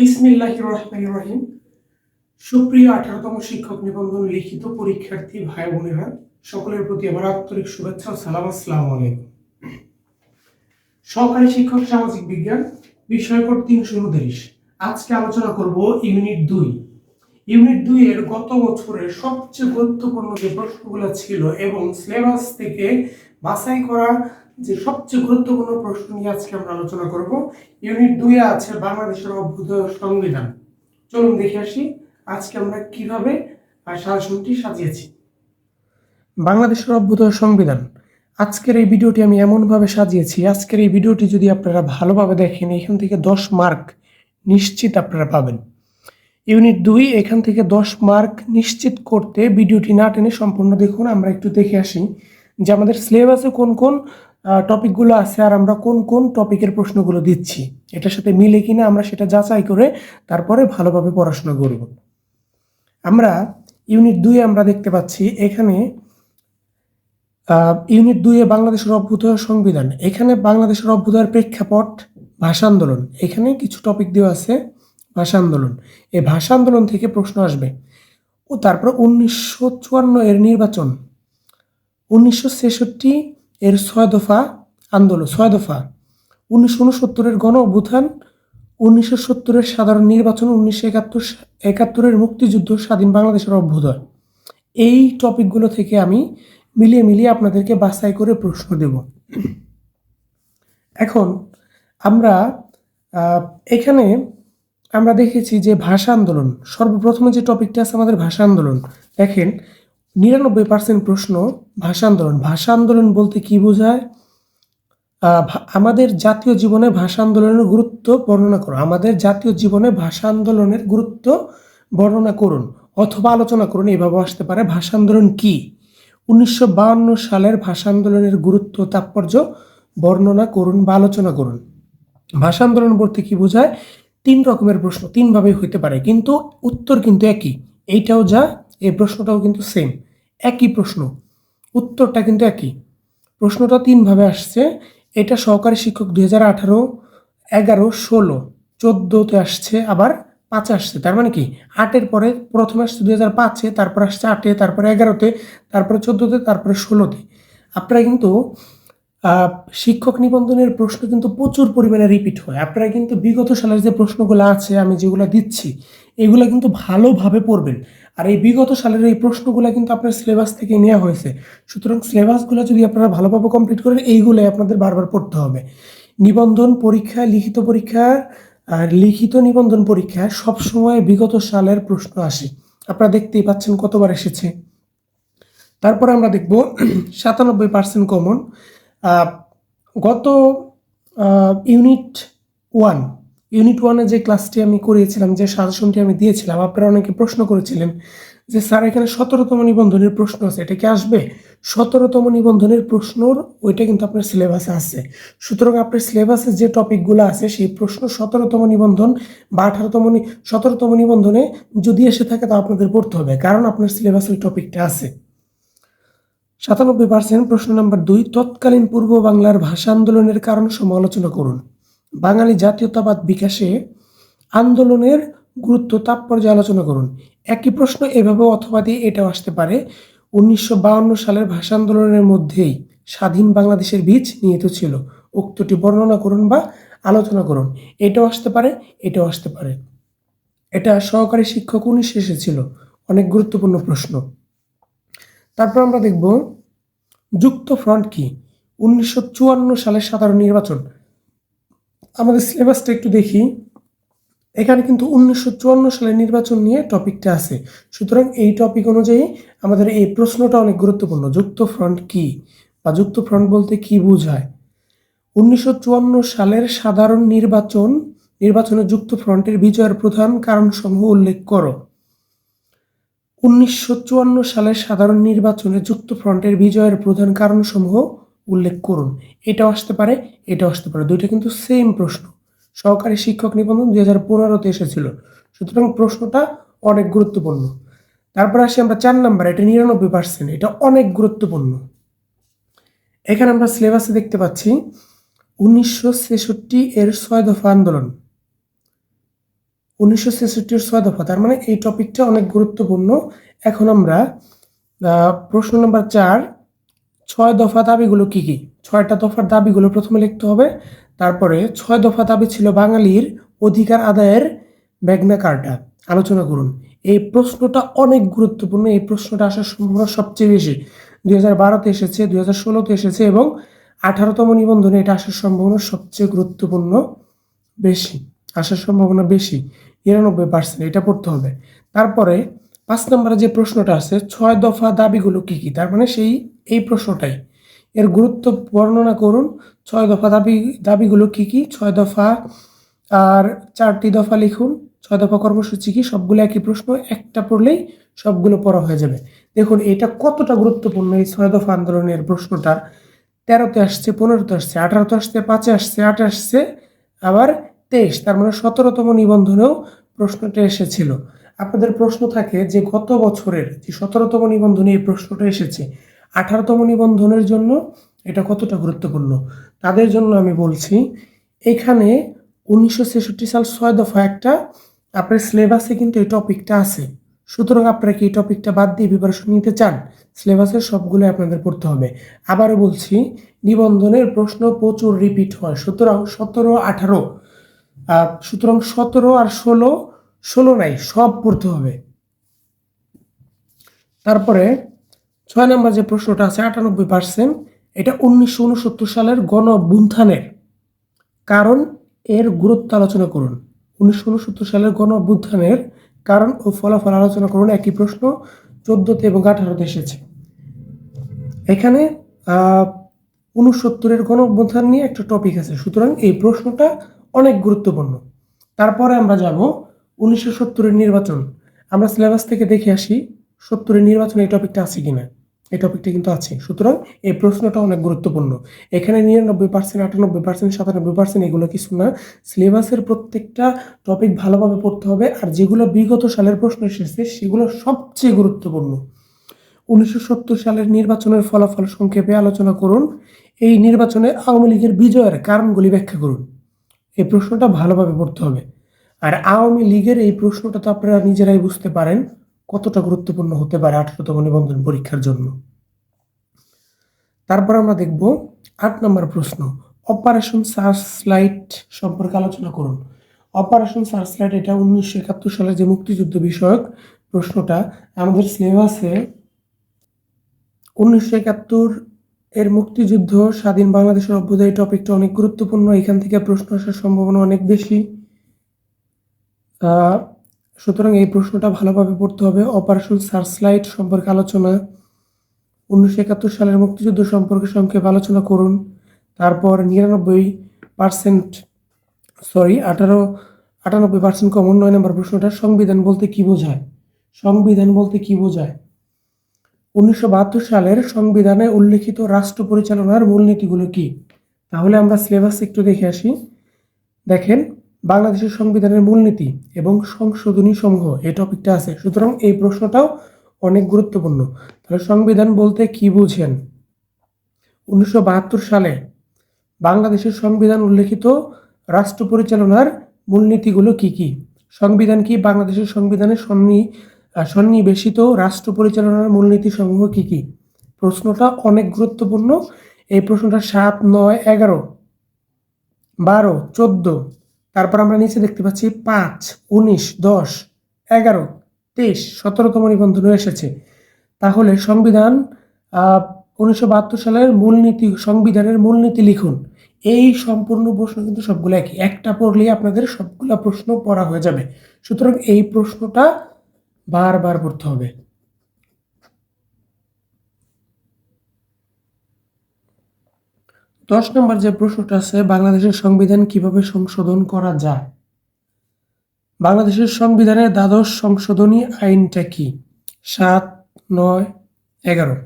বিসমিল্লাহ সুপ্রিয় আঠারোতম শিক্ষক নিবন্ধন লিখিত পরীক্ষার্থী ভাই বোনেরা, সকলের প্রতি আমার আন্তরিক শুভেচ্ছা সালাম, আসসালাম আলাইকুম। সহকারী শিক্ষক সামাজিক বিজ্ঞান বিষয় তিনশো উনত্রিশ। আজকে আলোচনা করব ইউনিট দুই। ইউনিট দুই এর গত বছরের সবচেয়ে গুরুত্বপূর্ণ যে প্রশ্নগুলো ছিল এবং সিলেবাস থেকে বাছাই করা যে সবচেয়ে গুরুত্বপূর্ণ প্রশ্ন নিয়ে আজকে আমরা আলোচনা করব, ইউনিট দুইয়ে আছে বাংলাদেশের অভ্যুদয় সংবিধান। চলুন দেখে আসি আজকে আমরা কীভাবে সাজেশনটি সাজিয়েছি। বাংলাদেশের অভ্যুদয় সংবিধান। আজকের এই ভিডিওটি আমি এমনভাবে সাজিয়েছি, আজকের এই ভিডিওটি যদি আপনারা ভালোভাবে দেখেন, এখান থেকে দশ মার্ক নিশ্চিত আপনারা পাবেন। ইউনিট দুই, এখান থেকে দশ মার্ক নিশ্চিত করতে ভিডিওটি না টেনে সম্পূর্ণ দেখুন, আমরা একটু দেখে আসি যে আমাদের সিলেবাসে কোন কোন টপিকগুলো আছে আর আমরা কোন কোন টপিকের প্রশ্নগুলো দিচ্ছি, এটার সাথে মিলে কিনা আমরা সেটা যাচাই করে তারপরে ভালোভাবে পড়াশোনা করব। আমরা ইউনিট দুইয়ে আমরা দেখতে পাচ্ছি, এখানে ইউনিট দুইয়ে বাংলাদেশের অভ্যুদয় সংবিধান, এখানে বাংলাদেশের অভ্যুদয়ের প্রেক্ষাপট ভাষা আন্দোলন, এখানে কিছু টপিক দেওয়া আছে ভাষা আন্দোলন এই ভাষা আন্দোলন থেকে প্রশ্ন আসবে। ও তারপর উনিশশো চুয়ান্ন এর নির্বাচন, উনিশশো ছেষট্টি এর ছয় দফা আন্দোলন, ছয় দফা। উনিশশো উনসত্তরের গণ অভ্যুত্থান উনিশশো সত্তরের সাধারণ নির্বাচন, উনিশশো একাত্তর একাত্তরের মুক্তিযুদ্ধ, স্বাধীন বাংলাদেশের অভ্যুদয় এই টপিকগুলো থেকে আমি মিলিয়ে মিলিয়ে আপনাদেরকে বাছাই করে প্রশ্ন দেব। এখন আমরা এখানে আমরা দেখেছি যে ভাষা আন্দোলন, সর্বপ্রথমে যে টপিকটা আছে আমাদের ভাষা আন্দোলন। দেখেন নিরানব্বই পার্সেন্ট প্রশ্ন ভাষা আন্দোলন ভাষা আন্দোলন বলতে কি বোঝায়? আমাদের জাতীয় জীবনে ভাষা আন্দোলনের গুরুত্ব বর্ণনা করো আমাদের জাতীয় জীবনে ভাষা আন্দোলনের গুরুত্ব বর্ণনা করুন অথবা আলোচনা করুন এভাবে আসতে পারে। ভাষা আন্দোলন কি? উনিশশো সালের ভাষা আন্দোলনের গুরুত্ব তাৎপর্য বর্ণনা করুন বা আলোচনা করুন। ভাষা আন্দোলন বলতে কি বোঝায়? তিন রকমের প্রশ্ন তিনভাবে হইতে পারে, কিন্তু উত্তর কিন্তু একই। এইটাও যা এই প্রশ্নটাও কিন্তু সেম একই প্রশ্ন, উত্তরটা কিন্তু একই। প্রশ্নটা তিনভাবে আসছে, এটা সহকারী শিক্ষক দুই হাজার আঠারো, এগারো, ষোলো, চোদ্দোতে আসছে, আবার পাঁচে আসছে, তার মানে কি? আটের পরে প্রথমে আসছে দুই হাজার পাঁচে, তারপর আসছে আটে, তারপরে এগারোতে, তারপরে চোদ্দোতে, তারপরে ষোলোতে। আপনারা কিন্তু শিক্ষক নিবন্ধনের প্রশ্ন কিন্তু প্রচুর পরিমাণে রিপিট হয়। আপনারা কিন্তু বিগত সালের যে প্রশ্নগুলো আছে, আমি যেগুলো দিচ্ছি, এগুলো কিন্তু ভালোভাবে পড়বেন। আর এই বিগত সালের এই প্রশ্নগুলো কিন্তু আপনার সিলেবাস থেকে নেওয়া হয়েছে। সুতরাং সিলেবাসগুলো যদি আপনারা ভালোভাবে কমপ্লিট করেন, এইগুলোই আপনাদের বারবার পড়তে হবে। নিবন্ধন পরীক্ষা, লিখিত পরীক্ষা, আর লিখিত নিবন্ধন পরীক্ষা সবসময় বিগত সালের প্রশ্ন আসে। আপনারা দেখতেই পাচ্ছেন কতবার এসেছে। তারপর আমরা দেখব সাতানব্বই পার্সেন্ট কমন গত ইউনিট ওয়ান ইউনিট ওয়ানে যে ক্লাসটি আমি করিয়েছিলাম, যে সাজেশনটি আমি দিয়েছিলাম, আপনারা অনেকে প্রশ্ন করেছিলেন যে, স্যার, এখানে সতেরোতম নিবন্ধনের প্রশ্ন আছে, এটা কি আসবে? সতেরোতম নিবন্ধনের প্রশ্নর ওইটা কিন্তু আপনার সিলেবাসে আছে। সুতরাং আপনার সিলেবাসে যে টপিকগুলো আছে, সেই প্রশ্ন সতেরোতম নিবন্ধন বা আঠারোতম সতেরোতম নিবন্ধনে যদি এসে থাকে, তা আপনাদের পড়তে হবে, কারণ আপনার সিলেবাসে ওই টপিকটা আছে। সাতানব্বই পার্সেন্ট প্রশ্ন নাম্বার দুই, তৎকালীন পূর্ব বাংলার ভাষা আন্দোলনের কারণ সমালোচনা করুন। বাঙালি জাতীয়তাবাদ বিকাশে আন্দোলনের গুরুত্ব তাৎপর্য আলোচনা করুন। একই প্রশ্ন এভাবে অথবা দিয়ে এটাও আসতে পারে। উনিশশো সালের ভাষা আন্দোলনের মধ্যেই স্বাধীন বাংলাদেশের বীজ নিহিত ছিল। উক্তটি বর্ণনা করুন বা আলোচনা করুন। এটাও আসতে পারে, এটাও আসতে পারে। এটা সহকারী শিক্ষক উনিশে এসেছিল। অনেক গুরুত্বপূর্ণ প্রশ্ন। তারপর আমরা দেখব, যুক্ত ফ্রন্ট কি? উনিশশো চুয়ান্ন সালের সাধারণ নির্বাচন। আমাদের সিলেবাসটা একটু দেখি। এখানে কিন্তু উনিশশো চুয়ান্ন সালের নির্বাচন নিয়ে টপিকটা আছে। সুতরাং এই টপিক অনুযায়ী আমাদের এই প্রশ্নটা অনেক গুরুত্বপূর্ণ। যুক্ত ফ্রন্ট কি বা যুক্ত ফ্রন্ট বলতে কি বোঝায়? উনিশশো চুয়ান্ন সালের সাধারণ নির্বাচন, নির্বাচনে যুক্ত ফ্রন্টের বিজয়ের প্রধান কারণসমূহ উল্লেখ করো। উনিশশো চুয়ান্ন সালের সাধারণ নির্বাচনে যুক্ত ফ্রন্টের বিজয়ের প্রধান কারণসমূহ উল্লেখ করুন। এটাও আসতে পারে, এটাও আসতে পারে। দুইটা কিন্তু সেম প্রশ্ন। সহকারী শিক্ষক নিবন্ধন দুই হাজার পনেরোতে এসেছিল। সুতরাং প্রশ্নটা অনেক গুরুত্বপূর্ণ। তারপর আসি আমরা চার নাম্বার, এটা নিরানব্বই পার্সেন্ট এটা অনেক গুরুত্বপূর্ণ। এখানে আমরা সিলেবাসে দেখতে পাচ্ছি, উনিশশো ছেষট্টি এর ছয় দফা আন্দোলন। উনিশশো ছেষট্টির ছয় দফা, তার মানে এই টপিকটা অনেক গুরুত্বপূর্ণ। এখন আমরা প্রশ্ন নম্বর চার ছয় দফা দাবিগুলো কি কি? ছয়টা দফার দাবিগুলো প্রথমে লিখতে হবে। তারপরে ছয় দফা দাবি ছিল বাঙালির অধিকার আদায়ের ম্যাগনা আলোচনা করুন। এই প্রশ্নটা অনেক গুরুত্বপূর্ণ। এই প্রশ্নটা আসার সম্ভাবনা সবচেয়ে বেশি। দুই হাজার বারোতে এসেছে, দুই হাজার ষোলোতে এসেছে এবং আঠারোতম নিবন্ধনে এটা আসার সম্ভাবনা সবচেয়ে গুরুত্বপূর্ণ বেশি। আসার সম্ভাবনা বেশি। নিরানব্বই পার্সেন্ট এটা পড়তে হবে। তারপরে পাঁচ নম্বরে যে প্রশ্নটা আছে, ছয় দফা দাবিগুলো কি কি? তার মানে সেই এই প্রশ্নটাই। এর গুরুত্ব বর্ণনা করুন, ছয় দফা দাবি, দাবিগুলো কি কি? ছয় দফা আর চারটি দফা লিখুন। ছয় দফা কর্মসূচি কি? সবগুলো একই প্রশ্ন, একটা পড়লেই সবগুলো পড়া হয়ে যাবে। দেখুন, এটা কতটা গুরুত্বপূর্ণ এই ছয় দফা আন্দোলনের প্রশ্নটা তেরোতে আসছে, পনেরোতে আসছে, আঠারোতে আসছে, পাঁচে আসছে, আট আসছে, আবার তেইশ। তার মানে সতেরোতম নিবন্ধনেও প্রশ্নটা এসেছিল। আপনাদের প্রশ্ন থাকে যে গত বছরের যে সতেরোতম নিবন্ধনে এই প্রশ্নটা এসেছে আঠারোতম নিবন্ধনের জন্য এটা কতটা গুরুত্বপূর্ণ? তাদের জন্য আমি বলছি, এখানে উনিশশো ছেষট্টি সাল ছয় দফা একটা, আপনার সিলেবাসে কিন্তু এই টপিকটা আছে। সুতরাং আপনারা কি এই টপিকটা বাদ দিয়ে প্রিপারেশন নিতে চান? সিলেবাসের সবগুলো আপনাদের পড়তে হবে। আবারও বলছি, নিবন্ধনের প্রশ্ন প্রচুর রিপিট হয়। সুতরাং সতেরো, আঠারো সুতরাং সতেরো আর ষোলো ষোলো নাই, সব পড়তে হবে। তারপরে ছয় নম্বর যে প্রশ্নটা আছে, আটানব্বই পার্সেন্ট এটা উনিশশো উনসত্তর সালের গণ অভ্যুত্থানের কারণ এর গুরুত্ব আলোচনা করুন। উনিশশো উনসত্তর সালের গণ অভ্যুত্থানের কারণ ও ফলাফল আলোচনা করুন, একই প্রশ্ন চোদ্দতে এবং আঠারোতে এসেছে। এখানে উনসত্তরের গণ নিয়ে একটা টপিক আছে। সুতরাং এই প্রশ্নটা অনেক গুরুত্বপূর্ণ। তারপরে আমরা যাব উনিশশো সত্তরের নির্বাচন। আমরা সিলেবাস থেকে দেখে আসি সত্তরের নির্বাচন এই টপিকটা আছে কিনা। এই টপিকটা কিন্তু আছে। সুতরাং এই প্রশ্নটা অনেক গুরুত্বপূর্ণ। এখানে নিরানব্বই পার্সেন্ট আটানব্বই পার্সেন্ট সাতানব্বই পার্সেন্ট এগুলো কিছু না। সিলেবাসের প্রত্যেকটা টপিক ভালোভাবে পড়তে হবে আর যেগুলো বিগত সালের প্রশ্ন এসেছে সেগুলো সবচেয়ে গুরুত্বপূর্ণ। উনিশশো সত্তর সালের নির্বাচনের ফলাফল সংক্ষেপে আলোচনা করুন। এই নির্বাচনে আওয়ামী লীগের বিজয়ের কারণগুলি ব্যাখ্যা করুন। এই প্রশ্নটা ভালোভাবে পড়তে হবে। আর আওয়ামী লীগের এই প্রশ্নটা তো আপনারা নিজেরাই বুঝতে পারেন। কতটা গুরুত্বপূর্ণ হতে পারে আঠারোতম নিবন্ধন পরীক্ষার জন্য? তারপর আমরা দেখব আট নম্বর প্রশ্ন অপারেশন সার্চ লাইট সম্পর্কে আলোচনা করুন। অপারেশন সার্চ লাইট এটা উনিশশো একাত্তর সালে যে মুক্তিযুদ্ধ বিষয়ক প্রশ্নটা, আমাদের সিলেবাসে উনিশশো একাত্তর এর মুক্তিযুদ্ধ, স্বাধীন বাংলাদেশের অভ্যুদয় টপিকটা অনেক গুরুত্বপূর্ণ, এখান থেকে প্রশ্ন আসার সম্ভাবনা অনেক বেশি। সুতরাং এই প্রশ্নটা ভালোভাবে পড়তে হবে। অপারেশন সার্চলাইট সম্পর্কে আলোচনা। উনিশশো একাত্তর সালের মুক্তিযুদ্ধ সম্পর্কে সংক্ষেপে আলোচনা করুন। তারপর নিরানব্বই পার্সেন্ট সরি আঠারো, আটানব্বই পার্সেন্ট কমন, নয় নম্বর প্রশ্নটা, সংবিধান বলতে কি বোঝায়? সংবিধান বলতে কি বোঝায়? উনিশশো বাহাত্তর সালের সংবিধানে উল্লেখিত রাষ্ট্র পরিচালনার মূলনীতিগুলো কি? তাহলে আমরা সিলেবাস একটু দেখে আসি। দেখেন বাংলাদেশের সংবিধানের মূলনীতি এবং সংশোধনী সমূহ এই টপিকটা আছে। সুতরাং এই প্রশ্নটাও অনেক গুরুত্বপূর্ণ। তাহলে সংবিধান বলতে কি বুঝেন? উনিশশো বাহাত্তর সালে বাংলাদেশের সংবিধান উল্লেখিত রাষ্ট্র পরিচালনার মূলনীতিগুলো কি কি? সংবিধান কি বাংলাদেশের সংবিধানে সন্নি সন্নিবেশিত রাষ্ট্র পরিচালনার মূলনীতি সমূহ কি কি? প্রশ্নটা অনেক গুরুত্বপূর্ণ। এই প্রশ্নটা সাত, নয়, এগারো, বারো, চোদ্দ তারপর আমরা নিচে দেখতে পাচ্ছি পাঁচ, উনিশ, দশ, এগারো, তেইশ, সতেরোতম নিবন্ধনে এসেছে। তাহলে সংবিধান উনিশশো বাহাত্তর সালের মূলনীতি, সংবিধানের মূলনীতি লিখুন। এই সম্পূর্ণ প্রশ্ন কিন্তু সবগুলো একই। একটা পড়লেই আপনাদের সবগুলা প্রশ্ন পড়া হয়ে যাবে। সুতরাং এই প্রশ্নটা বারবার পড়তে হবে। দশ নম্বর যে প্রশ্নটা আছে, বাংলাদেশের সংবিধান কীভাবে সংশোধন করা যায়? বাংলাদেশের সংবিধানের দ্বাদশ সংশোধনী আইনটা কি? সাত, নয়, এগারো।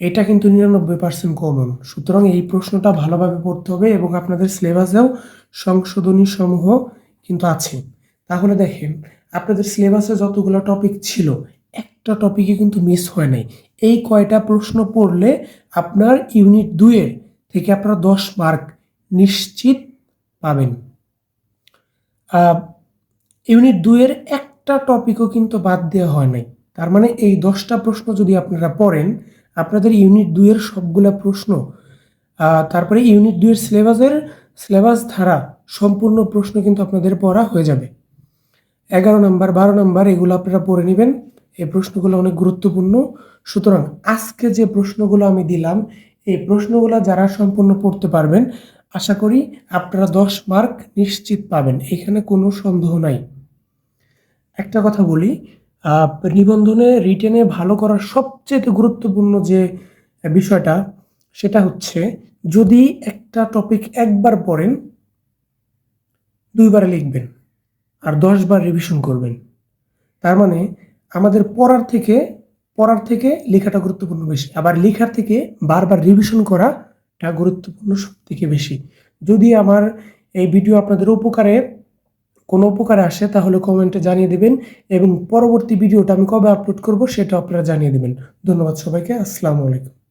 এটা কিন্তু নিরানব্বই পার্সেন্ট কমন সুতরাং এই প্রশ্নটা ভালোভাবে পড়তে হবে এবং আপনাদের সিলেবাসেও সংশোধনী সমূহ কিন্তু আছে। তাহলে দেখেন, আপনাদের সিলেবাসে যতগুলো টপিক ছিল, একটা টপিকে কিন্তু মিস হয় নাই। এই কয়টা প্রশ্ন পড়লে আপনার ইউনিট দুইয়ের থেকে আপনারা দশ মার্ক নিশ্চিত পাবেন। ইউনিট দুইয়ের একটা টপিকও কিন্তু বাদ দেওয়া হয় নাই। তার মানে এই দশটা প্রশ্ন যদি আপনারা পড়েন, আপনাদের ইউনিট দুইয়ের সবগুলা প্রশ্ন তারপরে ইউনিট দুইয়ের সিলেবাসের সিলেবাস ধারা সম্পূর্ণ প্রশ্ন কিন্তু আপনাদের পড়া হয়ে যাবে। এগারো নাম্বার, বারো নাম্বার, এগুলো আপনারা পড়ে নেবেন। এই প্রশ্নগুলো অনেক গুরুত্বপূর্ণ। সুতরাং আজকে যে প্রশ্নগুলো আমি দিলাম এই প্রশ্নগুলো যারা সম্পূর্ণ পড়তে পারবেন, আশা করি আপনারা দশ মার্ক নিশ্চিত পাবেন। এখানে কোনো সন্দেহ নাই। একটা কথা বলি নিবন্ধনে রিটেনে ভালো করার সবচেয়ে গুরুত্বপূর্ণ যে বিষয়টা, সেটা হচ্ছে যদি একটা টপিক একবার পড়েন, দুইবার লিখবেন আর দশবার রিভিশন করবেন। তার মানে আমাদের পড়ার থেকে পড়ার থেকে লেখাটা গুরুত্বপূর্ণ বেশি। আবার লেখার থেকে বারবার রিভিশন করাটা গুরুত্বপূর্ণ সব থেকে বেশি। যদি আমার এই ভিডিও আপনাদের উপকারে, কোনো উপকারে আসে, তাহলে কমেন্টে জানিয়ে দেবেন এবং পরবর্তী ভিডিওটা আমি কবে আপলোড করব, সেটা আপনারা জানিয়ে দেবেন। ধন্যবাদ সবাইকে, আসসালামু আলাইকুম।